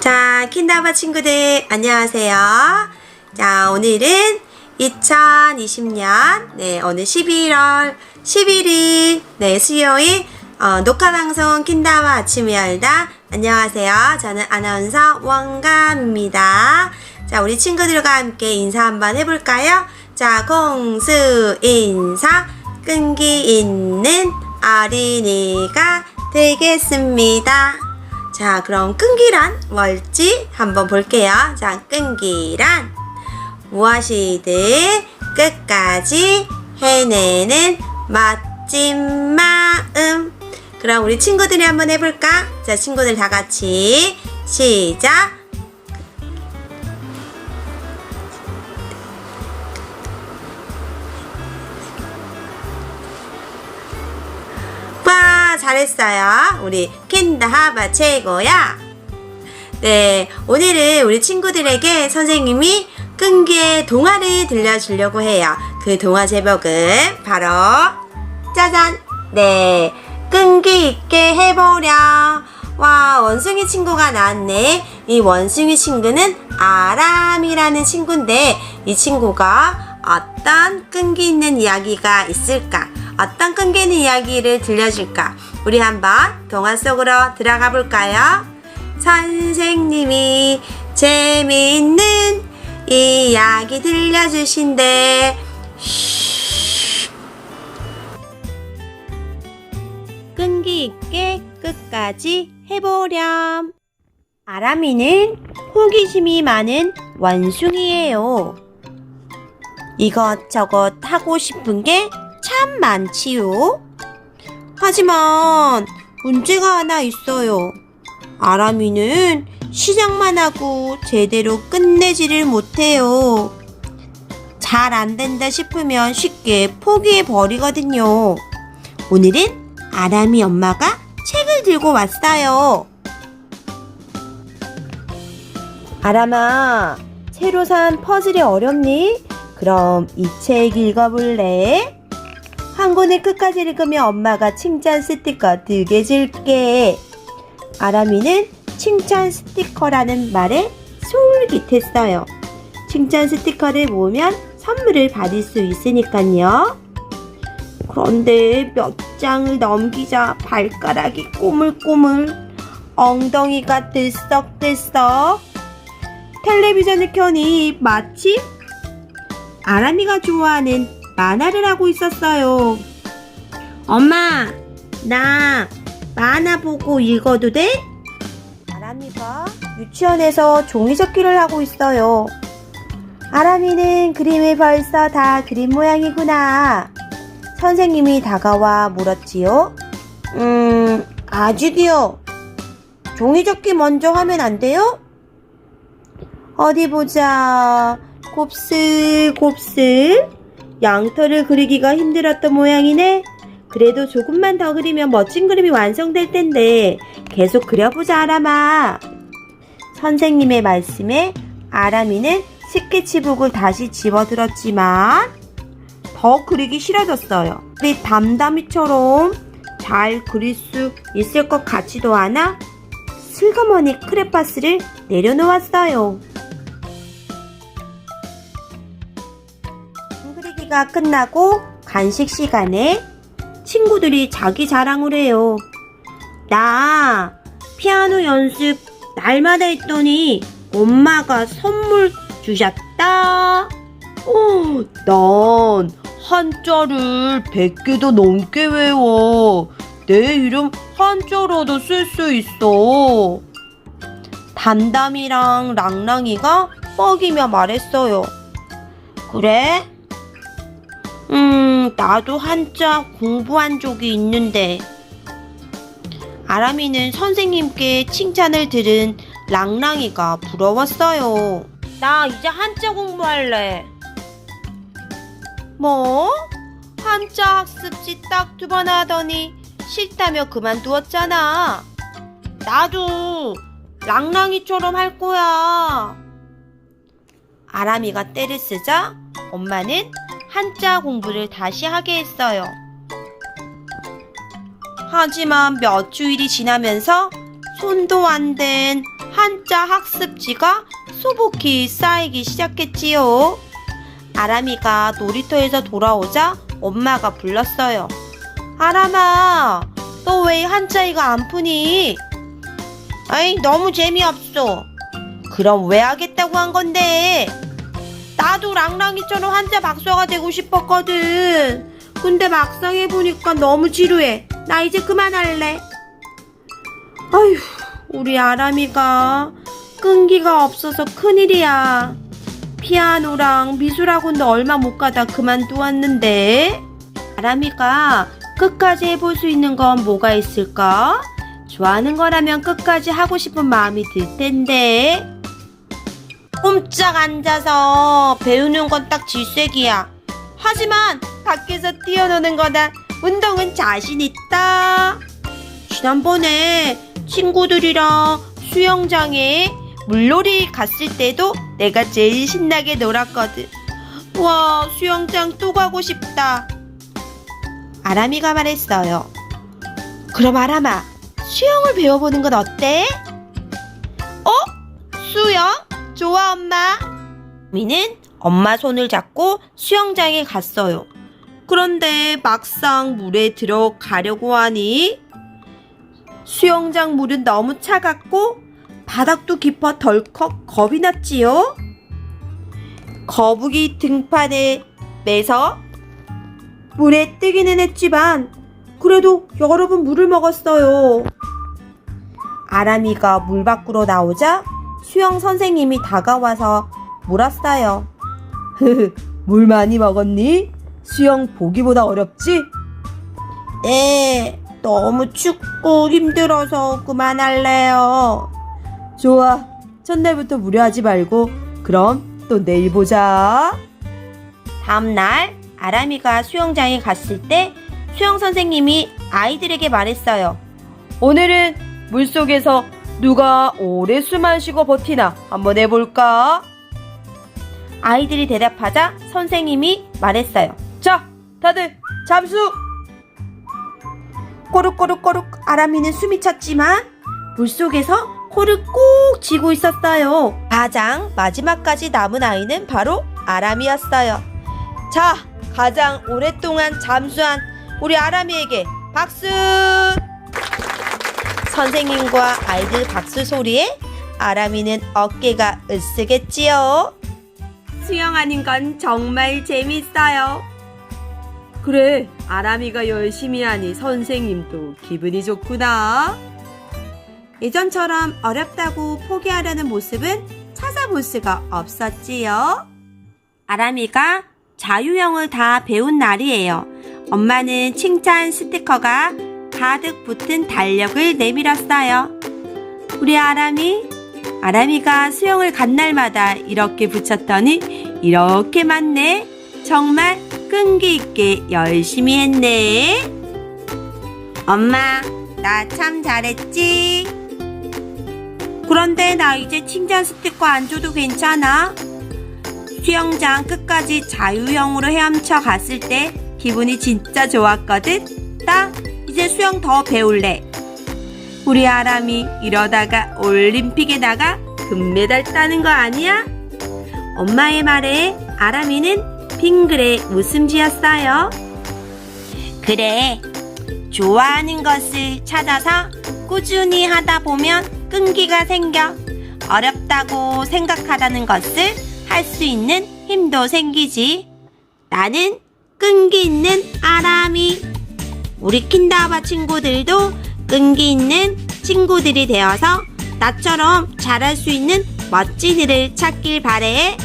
자, 킨다바 친구들, 안녕하세요. 자, 오늘은 2020년, 네, 오늘 11월 11일, 네, 수요일, 어, 녹화방송 킨다와 아침을 열다. 안녕하세요. 저는 아나운서 원감입니다. 자, 우리 친구들과 함께 인사 한번 해볼까요? 자, 공수 인사, 끈기 있는 어린이가 되겠습니다. 자, 그럼 끈기란 뭘지 한번 볼게요. 자, 끈기란 무엇이든 끝까지 해내는 멋진 마음. 그럼 우리 친구들이 한번 해볼까? 자, 친구들 다 같이 시작. 잘했어요. 우리 킨다하바 최고야. 네, 오늘은 우리 친구들에게 선생님이 끈기의 동화를 들려주려고 해요. 그 동화 제목은 바로 짜잔! 네, 끈기 있게 해보려. 와, 원숭이 친구가 나왔네. 이 원숭이 친구는 아람이라는 친구인데 이 친구가 어떤 끈기 있는 이야기가 있을까? 어떤 끈기 있는 이야기를 들려줄까? 우리 한번 동화 속으로 들어가 볼까요? 선생님이 재미있는 이야기 들려주신대. 끈기 있게 끝까지 해보렴. 아람이는 호기심이 많은 원숭이에요. 이것저것 하고 싶은 게 참 많지요. 하지만 문제가 하나 있어요. 아람이는 시작만 하고 제대로 끝내지를 못해요. 잘 안 된다 싶으면 쉽게 포기해 버리거든요. 오늘은 아람이 엄마가 책을 들고 왔어요. 아람아, 새로 산 퍼즐이 어렵니? 그럼 이 책 읽어볼래? 한 권을 끝까지 읽으면 엄마가 칭찬 스티커 두개 줄게. 아람이는 칭찬 스티커라는 말에 솔깃했어요. 칭찬 스티커를 모으면 선물을 받을 수 있으니까요. 그런데 몇 장을 넘기자 발가락이 꼬물꼬물, 엉덩이가 들썩들썩. 텔레비전을 켜니 마침 아람이가 좋아하는 만화를 하고 있었어요. 엄마, 나 만화 보고 읽어도 돼? 아람이가 유치원에서 종이접기를 하고 있어요. 아람이는 그림을 벌써 다 그린 모양이구나. 선생님이 다가와 물었지요. 음, 아직이요. 종이접기 먼저 하면 안 돼요? 어디 보자. 곱슬 곱슬. 양털을 그리기가 힘들었던 모양이네. 그래도 조금만 더 그리면 멋진 그림이 완성될 텐데 계속 그려보자 아람아. 선생님의 말씀에 아람이는 스케치북을 다시 집어들었지만 더 그리기 싫어졌어요. 우리 담담이처럼 잘 그릴 수 있을 것 같지도 않아 슬그머니 크레파스를 내려놓았어요. 그리기가 끝나고 간식 시간에 친구들이 자기 자랑을 해요. 나 피아노 연습 날마다 했더니 엄마가 선물 주셨다. 어, 난 한자를 100개도 넘게 외워. 내 이름 한자로도 쓸 수 있어. 담담이랑 랑랑이가 뻐기며 말했어요. 그래? 음, 나도 한자 공부한 적이 있는데. 아람이는 선생님께 칭찬을 들은 랑랑이가 부러웠어요. 나 이제 한자 공부할래. 뭐? 한자 학습지 딱 두 번 하더니 싫다며 그만두었잖아. 나도 랑랑이처럼 할 거야. 아람이가 떼를 쓰자 엄마는 한자 공부를 다시 하게 했어요. 하지만 몇 주일이 지나면서 손도 안 된 한자 학습지가 소복히 쌓이기 시작했지요. 아람이가 놀이터에서 돌아오자 엄마가 불렀어요. 아람아, 너 왜 한자이가 안 푸니? 아이, 너무 재미없어. 그럼 왜 하겠다고 한 건데? 나도 랑랑이처럼 한자 박사가 되고 싶었거든. 근데 막상 해보니까 너무 지루해. 나 이제 그만할래. 아휴, 우리 아람이가 끈기가 없어서 큰일이야. 피아노랑 미술학원도 얼마 못 가다 그만두었는데. 아람이가 끝까지 해볼 수 있는 건 뭐가 있을까? 좋아하는 거라면 끝까지 하고 싶은 마음이 들 텐데. 꼼짝 앉아서 배우는 건 딱 질색이야. 하지만 밖에서 뛰어노는 거나 운동은 자신 있다. 지난번에 친구들이랑 수영장에 물놀이 갔을 때도 내가 제일 신나게 놀았거든. 와, 수영장 또 가고 싶다. 아람이가 말했어요. 그럼 아람아, 수영을 배워보는 건 어때? 어? 수영? 좋아, 엄마. 미는 엄마 손을 잡고 수영장에 갔어요. 그런데 막상 물에 들어가려고 하니 수영장 물은 너무 차갑고 바닥도 깊어 덜컥 겁이 났지요. 거북이 등판에 매서 물에 뜨기는 했지만 그래도 여러 번 물을 먹었어요. 아람이가 물 밖으로 나오자 수영 선생님이 다가와서 물었어요. 물 많이 먹었니? 수영 보기보다 어렵지? 네, 너무 춥고 힘들어서 그만할래요. 좋아, 첫날부터 무리하지 말고 그럼 또 내일 보자. 다음날 아람이가 수영장에 갔을 때 수영 선생님이 아이들에게 말했어요. 오늘은 물속에서 누가 오래 숨안 쉬고 버티나 한번 해볼까? 아이들이 대답하자 선생님이 말했어요. 자, 다들 잠수! 꼬르꼬르꼬르 아람이는 숨이 찼지만 물속에서 코를 꼭 쥐고 있었어요. 가장 마지막까지 남은 아이는 바로 아람이었어요. 자, 가장 오랫동안 잠수한 우리 아람이에게 박수! 선생님과 아이들 박수 소리에 아람이는 어깨가 으쓱했지요. 수영하는 건 정말 재밌어요. 그래, 아람이가 열심히 하니 선생님도 기분이 좋구나. 예전처럼 어렵다고 포기하려는 모습은 찾아볼 수가 없었지요. 아람이가 자유형을 다 배운 날이에요. 엄마는 칭찬 스티커가 가득 붙은 달력을 내밀었어요. 우리 아람이, 아람이가 수영을 간 날마다 이렇게 붙였더니 이렇게 많네. 정말 끈기 있게 열심히 했네. 엄마, 나 참 잘했지? 그런데 나 이제 칭찬 스티커 안 줘도 괜찮아? 수영장 끝까지 자유형으로 헤엄쳐 갔을 때 기분이 진짜 좋았거든? 나 수영 더 배울래. 우리 아람이 이러다가 올림픽에 나가 금메달 따는 거 아니야? 엄마의 말에 아람이는 빙그레 웃음 지었어요. 그래. 좋아하는 것을 찾아서 꾸준히 하다 보면 끈기가 생겨. 어렵다고 생각하다는 것을 할 수 있는 힘도 생기지. 나는 끈기 있는 아람이. 우리 킨다바 친구들도 끈기 있는 친구들이 되어서 나처럼 잘할 수 있는 멋진 일을 찾길 바래.